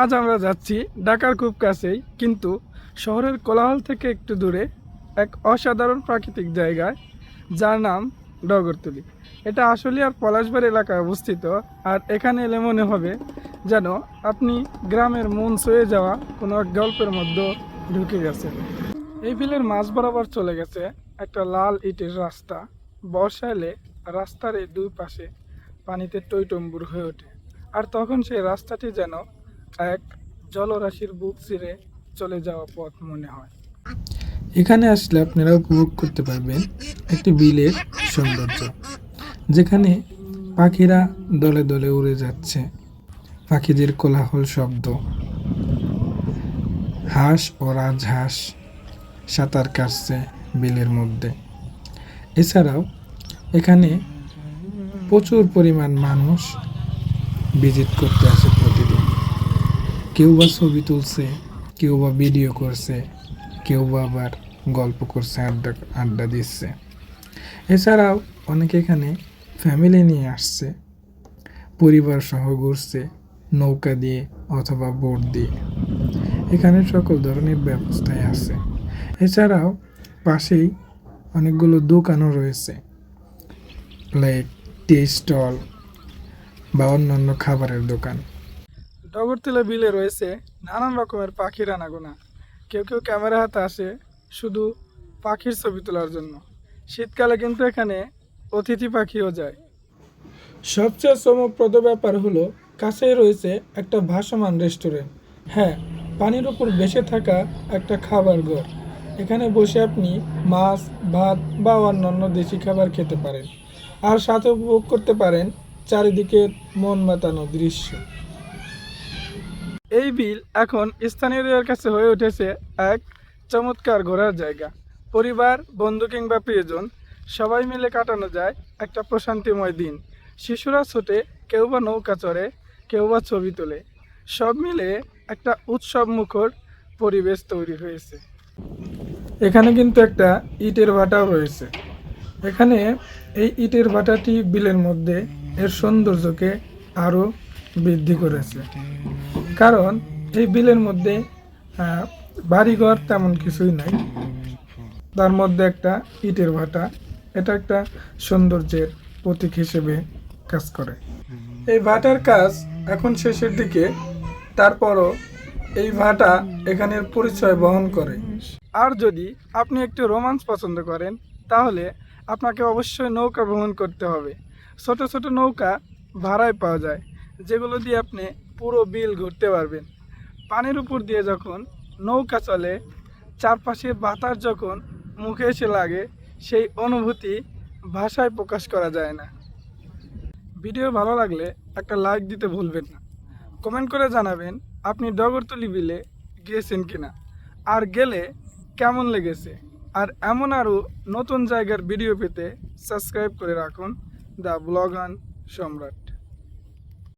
আজ আমরা যাচ্ছি ঢাকার খুব কাছেই, কিন্তু শহরের কোলাহল থেকে একটু দূরে এক অসাধারণ প্রাকৃতিক জায়গায়, যার নাম ডগরতুলি। এটা আসলে আর পলাশবাড়ি এলাকায় অবস্থিত, আর এখানে এলে মনে হবে যেন আপনি গ্রামের মন ছুঁয়ে যাওয়া কোনো এক গল্পের মধ্যে ঢুকে গেছেন। এই বিলের মাঝ বরাবর চলে গেছে একটা লাল ইটের রাস্তা। বর্ষা এলে রাস্তার এই দুই পাশে পানিতে টইটম্বুর হয়ে ওঠে, আর তখন সেই রাস্তাটি যেন এক জলরাশির বুক চিরে চলে যাওয়া পথ মনে হয়। এখানে আসলে আপনারা উপভোগ করতে পারবেন একটি বিলের সৌন্দর্য, যেখানে পাখিরা দলে দলে উড়ে যাচ্ছে। পাখিদের কোলাহল শব্দ, হাঁস ও রাজহাঁস সাঁতার কাটছে বিলের মধ্যে। এছাড়াও এখানে প্রচুর পরিমাণ মানুষ ভিজিট করতে আসে। কেউ বা ছবি তুলছে কেউ বা ভিডিও করছে কেউ বা আবার গল্প করছে, আড্ডা আড্ডা দিচ্ছে। এছাড়াও অনেকে এখানে ফ্যামিলি নিয়ে আসছে, পরিবার সহ ঘুরছে, নৌকা দিয়ে অথবা বোট দিয়ে। এখানে সকল ধরনের ব্যবস্থাই আছে। এছাড়াও পাশেই অনেকগুলো দোকানও রয়েছে লাইক টি স্টল বা অন্যান্য খাবারের দোকান। ডগরতলা বিলে রয়েছে নানান রকমের পাখির আনাগোনা। কেউ কেউ ক্যামেরা হাতে আসে শুধু পাখির ছবি তোলার জন্য। শীতকালে কিন্তু এখানে অতিথি পাখিও যায়। সবচেয়ে চমকপ্রদ ব্যাপার হলো, কাছেই রয়েছে একটা ভাসমান রেস্টুরেন্ট। হ্যাঁ পানির উপর ভেসে থাকা একটা খাবার ঘর। এখানে বসে আপনি মাছ, ভাত বা অন্যান্য দেশি খাবার খেতে পারেন। আর সাথে উপভোগ করতে পারেন চারিদিকের মন মাতানো দৃশ্য। এই বিল এখন স্থানীয়দের কাছে হয়ে উঠেছে এক চমৎকার ঘোরার জায়গা। পরিবার, বন্ধু কিংবা প্রিয়জন, সবাই মিলে কাটানো যায় একটা প্রশান্তিময় দিন। শিশুরা ছোটে, কেউ বা নৌকা চড়ে, কেউ বা ছবি তোলে। সব মিলে একটা উৎসব মুখর পরিবেশ তৈরি হয়েছে। এখানে কিন্তু একটা ইটের ভাটাও রয়েছে। এখানে এই ইটের ভাটাটি বিলের মধ্যে এর সৌন্দর্যকে আরও বৃদ্ধি করেছে। কারণ এই বিলের মধ্যে বাড়িঘর তেমন কিছুই নাই। তার মধ্যে একটা ইটের ভাটা, এটা একটা সৌন্দর্যের প্রতীক হিসেবে কাজ করে। এই ভাটার কাজ এখন শেষের দিকে, তারপরও এই ভাটা এখানের পরিচয় বহন করে। আর যদি আপনি একটু রোমান্স পছন্দ করেন, তাহলে আপনাকে অবশ্যই নৌকা ভ্রমণ করতে হবে। ছোট ছোট নৌকা ভাড়ায় পাওয়া যায়, যেগুলো দিয়ে আপনি পুরো বিল ঘুরতে পারবেন। পানির উপর দিয়ে যখন নৌকা চলে, চারপাশে বাতাস যখন মুখে এসে লাগে, সেই অনুভূতি ভাষায় প্রকাশ করা যায় না। ভিডিও ভালো লাগলে একটা লাইক দিতে ভুলবেন না। কমেন্ট করে জানাবেন, আপনি ডগরতলি বিলে গিয়েছেন কিনা? আর গেলে কেমন লেগেছে? আর এমন আরও নতুন জায়গার ভিডিও পেতে সাবস্ক্রাইব করে রাখুন, দ্য ব্লগান সম্রাট।